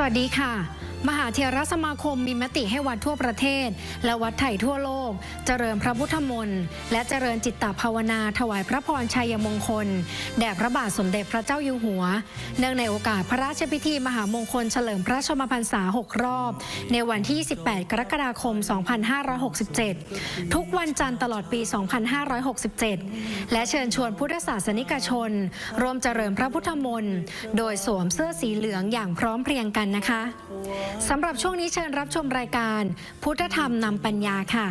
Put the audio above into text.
สวัสดีค่ะ มหาเถรสมาคมมีมติให้วัดทั่วประเทศ และวัดไถ่ทั่วโลก เจริญพระพุทธมนต์และเจริญจิตตภาวนาถวายพระพรชัยมงคล แด่พระบาทสมเด็จพระเจ้าอยู่หัว เนื่องในโอกาสพระราชพิธีมหามงคลเฉลิมพระชนมพรรษา 6 รอบ ในวันที่28กรกฎาคม 2567 ทุกวันจันทร์ตลอดปี 2567 และเชิญชวนพุทธศาสนิกชนร่วมเจริญพระพุทธมนต์โดยสวมเสื้อสีเหลืองอย่างพร้อมเพรียงกันนะคะสำหรับช่วงนี้เชิญรับชมรายการ พุทธธรรมนำปัญญาค่ะ